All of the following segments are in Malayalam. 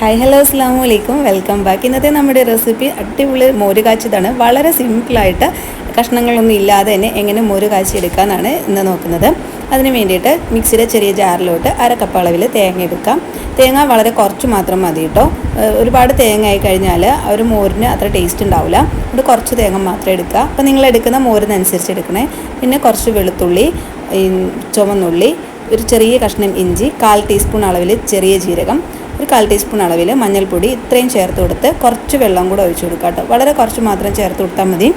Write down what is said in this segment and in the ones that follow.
ഹായ് ഹലോ അസ്സാം വലൈക്കും വെൽക്കം ബാക്ക് ഇന്നത്തെ നമ്മുടെ റെസിപ്പി അടിപൊളി മോര് കാച്ചിയതാണ്. വളരെ സിമ്പിളായിട്ട് കഷ്ണങ്ങളൊന്നും ഇല്ലാതെ തന്നെ എങ്ങനെ മോര് കാച്ചി എടുക്കാമെന്നാണ് ഇന്ന് നോക്കുന്നത്. അതിന് വേണ്ടിയിട്ട് മിക്സിയുടെ ചെറിയ ജാറിലോട്ട് അര കപ്പ് അളവിൽ തേങ്ങ എടുക്കാം. തേങ്ങ വളരെ കുറച്ച് മാത്രം മതി കേട്ടോ ഒരുപാട് തേങ്ങ ആയി കഴിഞ്ഞാൽ ഒരു മോരിന് അത്ര ടേസ്റ്റ് ഉണ്ടാവില്ല അതുകൊണ്ട് കുറച്ച് തേങ്ങ മാത്രം എടുക്കുക. അപ്പോൾ നിങ്ങൾ എടുക്കുന്ന മോരിനനുസരിച്ച് എടുക്കണേ. പിന്നെ കുറച്ച് വെളുത്തുള്ളി ചുമന്നുള്ളി ഒരു ചെറിയ കഷ്ണം ഇഞ്ചി കാൽ ടീസ്പൂൺ അളവിൽ ചെറിയ ജീരകം ഒരു കാൽ ടീസ്പൂൺ അളവിൽ മഞ്ഞൾപ്പൊടി ഇത്രയും ചേർത്ത് കൊടുത്ത് കുറച്ച് വെള്ളം കൂടെ ഒഴിച്ചു കൊടുക്കുക കേട്ടോ. വളരെ കുറച്ച് മാത്രം ചേർത്ത് കൊടുത്താൽ മതി.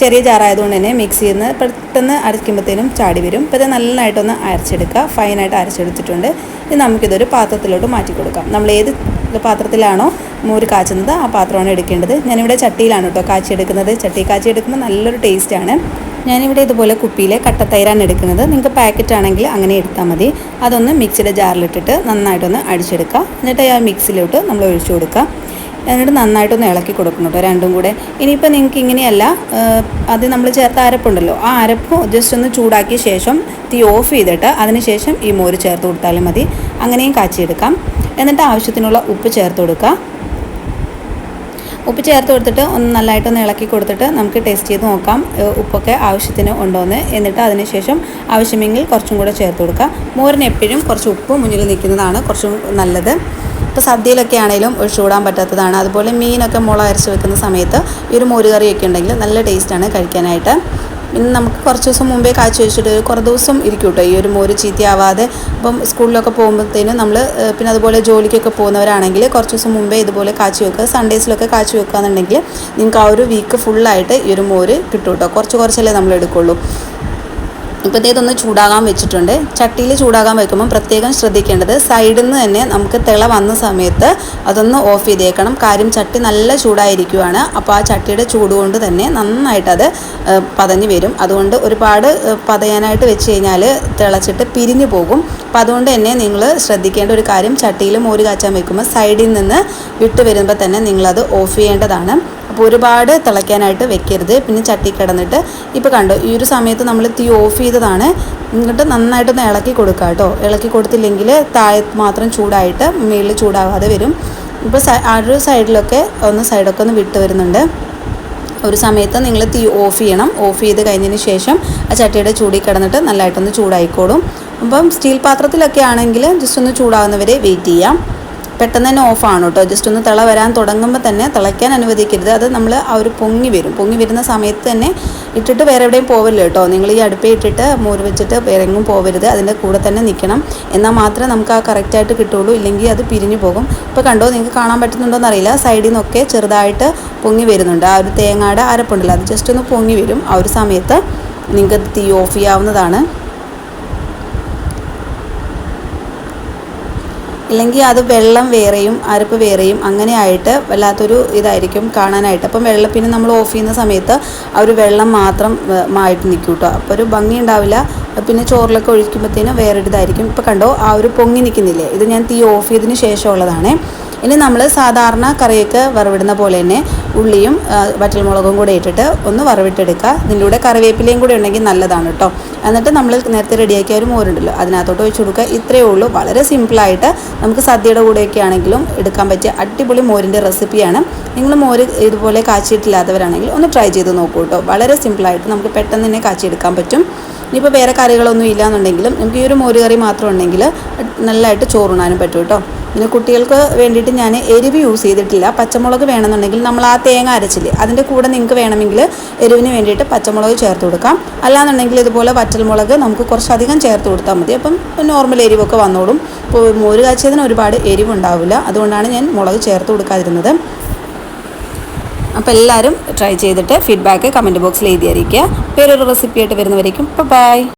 ചെറിയ ജാറായതുകൊണ്ട് തന്നെ മിക്സ് ചെയ്യുന്ന പെട്ടെന്ന് അരയ്ക്കുമ്പോഴത്തേനും ചാടി വരും. അപ്പോൾ ഇത് നല്ലതായിട്ടൊന്ന് അരച്ചെടുക്കുക. ഫൈനായിട്ട് അരച്ചെടുത്തിട്ടുണ്ട്. ഇനി നമുക്കിതൊരു പാത്രത്തിലോട്ട് മാറ്റി കൊടുക്കാം. നമ്മൾ ഏത് പാത്രത്തിലാണോ മോര് കാച്ചുന്നത്? ആ പാത്രമാണ് എടുക്കേണ്ടത്. ഞാനിവിടെ ചട്ടിയിലാണ് കേട്ടോ കാച്ചി എടുക്കുന്നത് ചട്ടി കാച്ചി എടുക്കുമ്പോൾ നല്ലൊരു ടേസ്റ്റാണ്. ഞാനിവിടെ ഇതുപോലെ കുപ്പിയിലെ കട്ടത്തൈരാണ് എടുക്കുന്നത്. നിങ്ങൾക്ക് പാക്കറ്റ് ആണെങ്കിൽ അങ്ങനെ എടുത്താൽ മതി. അതൊന്ന് മിക്സിയുടെ ജാറിലിട്ടിട്ട് നന്നായിട്ടൊന്ന് അടിച്ചെടുക്കുക. എന്നിട്ട് ആ മിക്സിയിലോട്ട് നമ്മൾ ഒഴിച്ചു കൊടുക്കുക. എന്നിട്ട് നന്നായിട്ടൊന്ന് ഇളക്കി കൊടുക്കണം കേട്ടോ രണ്ടും കൂടെ. ഇനിയിപ്പോൾ നിങ്ങൾക്ക് ഇങ്ങനെയല്ല അത് നമ്മൾ ചേർത്ത അരപ്പുണ്ടല്ലോ. ആ അരപ്പ് ജസ്റ്റ് ഒന്ന് ചൂടാക്കിയ ശേഷം തീ ഓഫ് ചെയ്തിട്ട് അതിന് ശേഷം ഈ മോര് ചേർത്ത് കൊടുത്താലും മതി. അങ്ങനെയും കാച്ചിയെടുക്കാം. എന്നിട്ട് ആവശ്യത്തിനുള്ള ഉപ്പ് ചേർത്ത് കൊടുക്കുക ഉപ്പ് ചേർത്ത് കൊടുത്തിട്ട് ഒന്ന് നല്ലതായിട്ടൊന്ന് ഇളക്കി കൊടുത്തിട്ട് നമുക്ക് ടേസ്റ്റ് ചെയ്ത് നോക്കാം ഉപ്പൊക്കെ ആവശ്യത്തിന് ഉണ്ടോയെന്ന് എന്നിട്ട് അതിനുശേഷം ആവശ്യമെങ്കിൽ കുറച്ചും കൂടെ ചേർത്ത് കൊടുക്കുക മോരിന് എപ്പോഴും കുറച്ച് ഉപ്പ് മുന്നിൽ നിൽക്കുന്നതാണ് കുറച്ചും നല്ലത്. ഇപ്പോൾ സദ്യയിലൊക്കെ ആണെങ്കിലും ഒഴിച്ചുകൂടാൻ പറ്റാത്തതാണ്. അതുപോലെ മീനൊക്കെ മുള അരച്ച് വെക്കുന്ന സമയത്ത് ഈ ഒരു മോരുകറിയൊക്കെ ഉണ്ടെങ്കിൽ നല്ല ടേസ്റ്റാണ് കഴിക്കാനായിട്ട്. പിന്നെ നമുക്ക് കുറച്ച് ദിവസം മുമ്പേ കാച്ചി വെച്ചിട്ട് കുറേ ദിവസം ഇരിക്കും കേട്ടോ ഈ ഒരു മോര് ചീത്തയാവാതെ അപ്പം സ്കൂളിലൊക്കെ പോകുമ്പോഴത്തേനും നമ്മൾ പിന്നെ അതുപോലെ ജോലിക്കൊക്കെ പോകുന്നവരാണെങ്കിൽ കുറച്ച് ദിവസം മുമ്പേ ഇതുപോലെ കാച്ചി വെക്കുക. സൺഡേസിലൊക്കെ കാച്ചി വെക്കുകയെന്നുണ്ടെങ്കിൽ നിങ്ങൾക്ക് ആ ഒരു വീക്ക് ഫുള്ളായിട്ട് ഈ ഒരു മോര് കിട്ടും കേട്ടോ. കുറച്ച് കുറച്ചല്ലേ നമ്മൾ എടുക്കുള്ളൂ. ഇപ്പോൾ ഇതൊന്ന് ചൂടാകാൻ വെച്ചിട്ടുണ്ട്. ചട്ടിയിൽ ചൂടാകാൻ വെക്കുമ്പോൾ പ്രത്യേകം ശ്രദ്ധിക്കേണ്ടത് സൈഡിൽ നിന്ന് തന്നെ നമുക്ക് തിള വന്ന സമയത്ത് അതൊന്ന് ഓഫ് ചെയ്തേക്കണം. കാര്യം ചട്ടി നല്ല ചൂടായിരിക്കുവാണ്. അപ്പോൾ ആ ചട്ടിയുടെ ചൂട് കൊണ്ട് തന്നെ നന്നായിട്ടത് പതഞ്ഞു വരും. അതുകൊണ്ട് ഒരുപാട് പതയാനായിട്ട് വെച്ച് കഴിഞ്ഞാൽ തിളച്ചിട്ട് പിരിഞ്ഞു പോകും. അപ്പോൾ അതുകൊണ്ട് തന്നെ നിങ്ങൾ ശ്രദ്ധിക്കേണ്ട ഒരു കാര്യം ചട്ടിയിൽ മോര് കാച്ചാൻ വെക്കുമ്പോൾ സൈഡിൽ നിന്ന് വിട്ടു വരുമ്പോൾ തന്നെ നിങ്ങളത് ഓഫ് ചെയ്യേണ്ടതാണ്. അപ്പോൾ ഒരുപാട് തിളയ്ക്കാനായിട്ട് വെക്കരുത്. പിന്നെ ചട്ടി കിടന്നിട്ട് ഇപ്പോൾ കണ്ടോ ഈ ഒരു സമയത്ത് നമ്മൾ തീ ഓഫ് ചെയ്തതാണ്. എന്നിട്ട് നന്നായിട്ടൊന്ന് ഇളക്കി കൊടുക്കുക കേട്ടോ ഇളക്കി കൊടുത്തില്ലെങ്കിൽ താഴെ മാത്രം ചൂടായിട്ട് മേളിൽ ചൂടാവാതെ വരും. ഇപ്പോൾ ആ ഒരു സൈഡിലൊക്കെ ഒന്ന് സൈഡൊക്കെ ഒന്ന് വിട്ട് വരുന്നുണ്ട്. ഒരു സമയത്ത് നിങ്ങൾ തീ ഓഫ് ചെയ്യണം. ഓഫ് ചെയ്ത് കഴിഞ്ഞതിന് ശേഷം ആ ചട്ടിയുടെ ചൂടിൽ കിടന്നിട്ട് നല്ലതായിട്ടൊന്ന് ചൂടായിക്കോളും. അപ്പം സ്റ്റീൽ പാത്രത്തിലൊക്കെ ആണെങ്കിൽ ജസ്റ്റ് ഒന്ന് ചൂടാകുന്നവരെ വെയിറ്റ് ചെയ്യാം. പെട്ടെന്ന് തന്നെ ഓഫാണ് കേട്ടോ. ജസ്റ്റ് ഒന്ന് തിള വരാൻ തുടങ്ങുമ്പോൾ തന്നെ തിളയ്ക്കാൻ അനുവദിക്കരുത്. അത് നമ്മൾ ആ ഒരു പൊങ്ങി വരും. പൊങ്ങി വരുന്ന സമയത്ത് തന്നെ ഇട്ടിട്ട് വേറെ എവിടെയും പോവില്ല കേട്ടോ. നിങ്ങൾ ഈ അടുപ്പേ ഇട്ടിട്ട് മോര് വെച്ചിട്ട് എങ്ങും പോവരുത്. അതിന്റെ കൂടെ തന്നെ നിൽക്കണം എന്നാൽ മാത്രമേ നമുക്ക് ആ കറക്റ്റായിട്ട് കിട്ടുള്ളൂ ഇല്ലെങ്കിൽ അത് പിരിഞ്ഞു പോകും. ഇപ്പോൾ കണ്ടോ നിങ്ങൾക്ക് കാണാൻ പറ്റുന്നുണ്ടോ എന്നറിയില്ല. സൈഡിൽ നിന്നൊക്കെ ചെറുതായിട്ട് പൊങ്ങി വരുന്നുണ്ട്. ആ ഒരു തേങ്ങയുടെ അരപ്പുണ്ടല്ലോ. അത് ജസ്റ്റ് ഒന്ന് പൊങ്ങി വരും. ആ ഒരു സമയത്ത് നിങ്ങൾക്ക് തീ ഓഫ് ചെയ്യാവുന്നതാണ്. ഇല്ലെങ്കിൽ അത് വെള്ളം വേറെയും അരപ്പ് വേറെയും അങ്ങനെ ആയിട്ട് വല്ലാത്തൊരു ഇതായിരിക്കും കാണാനായിട്ട്. അപ്പം വെള്ളപ്പിന് നമ്മൾ ഓഫ് ചെയ്യുന്ന സമയത്ത് ആ ഒരു വെള്ളം മാത്രം ആയിട്ട് നിൽക്കും കേട്ടോ അപ്പോൾ ഒരു ഭംഗി ഉണ്ടാവില്ല. പിന്നെ ചോറിലൊക്കെ ഒഴിക്കുമ്പോഴത്തേനും വേറൊരു ഇതായിരിക്കും. ഇപ്പോൾ കണ്ടോ ആ ഒരു പൊങ്ങി നിൽക്കുന്നില്ലേ? ഇത് ഞാൻ തീ ഓഫ് ചെയ്തതിന് ശേഷമുള്ളതാണ്. ഇനി നമ്മൾ സാധാരണ കറിയൊക്കെ വറവിടുന്ന പോലെ തന്നെ ഉള്ളിയും വറ്റൽമുളകും കൂടെ ഇട്ടിട്ട് ഒന്ന് വറവിട്ടെടുക്കുക. ഇതിന്റെ കൂടെ കറിവേപ്പിലയും കൂടെ ഉണ്ടെങ്കിൽ നല്ലതാണ് കേട്ടോ. എന്നിട്ട് നമ്മൾ നേരത്തെ റെഡിയാക്കിയ ഒരു മോരുണ്ടല്ലോ അതിനകത്തോട്ട് ഒഴിച്ചു കൊടുക്കുക. ഇത്രയേ ഉള്ളൂ. വളരെ സിമ്പിളായിട്ട് നമുക്ക് സദ്യയുടെ കൂടെയൊക്കെ ആണെങ്കിലും എടുക്കാൻ പറ്റിയ അടിപൊളി മോരിന്റെ റെസിപ്പിയാണ്. നിങ്ങൾ മോര് ഇതുപോലെ കാച്ചിയിട്ടില്ലാത്തവരാണെങ്കിൽ ഒന്ന് ട്രൈ ചെയ്ത് നോക്കൂ കേട്ടോ. വളരെ സിമ്പിളായിട്ട് നമുക്ക് പെട്ടെന്ന് തന്നെ കാച്ചിയെടുക്കാൻ പറ്റും. ഇനിയിപ്പോൾ വേറെ കറികളൊന്നും ഇല്ലാന്നുണ്ടെങ്കിലും നമുക്ക് ഈ ഒരു മോര് കറി മാത്രം ഉണ്ടെങ്കിൽ നല്ലതായിട്ട് ചോറുണ്ണാനും പറ്റും കേട്ടോ. പിന്നെ കുട്ടികൾക്ക് വേണ്ടിയിട്ട് ഞാൻ എരിവ് യൂസ് ചെയ്തിട്ടില്ല. പച്ചമുളക് വേണമെന്നുണ്ടെങ്കിൽ നമ്മൾ ആ തേങ്ങ അരച്ചില്ല അതിന്റെ കൂടെ നിങ്ങൾക്ക് വേണമെങ്കിൽ എരിവിന് വേണ്ടിയിട്ട് പച്ചമുളക് ചേർത്ത് കൊടുക്കാം. അല്ലാന്നുണ്ടെങ്കിൽ ഇതുപോലെ വറ്റൽമുളക് നമുക്ക് കുറച്ചധികം ചേർത്ത് കൊടുത്താൽ മതി. അപ്പം നോർമൽ എരിവൊക്കെ വന്നോളും. ഇപ്പോൾ മോര് കാച്ചിയതിന് ഒരുപാട് എരിവുണ്ടാവില്ല. അതുകൊണ്ടാണ് ഞാൻ മുളക് ചേർത്ത് കൊടുക്കാതിരുന്നത്. അപ്പോൾ എല്ലാവരും ട്രൈ ചെയ്തിട്ട് ഫീഡ്ബാക്ക് കമന്റ് ബോക്സിൽ എഴുതിയായിരിക്കുക വേറൊരു റെസിപ്പി ആയിട്ട് വരുന്നവരേക്കും. ബൈ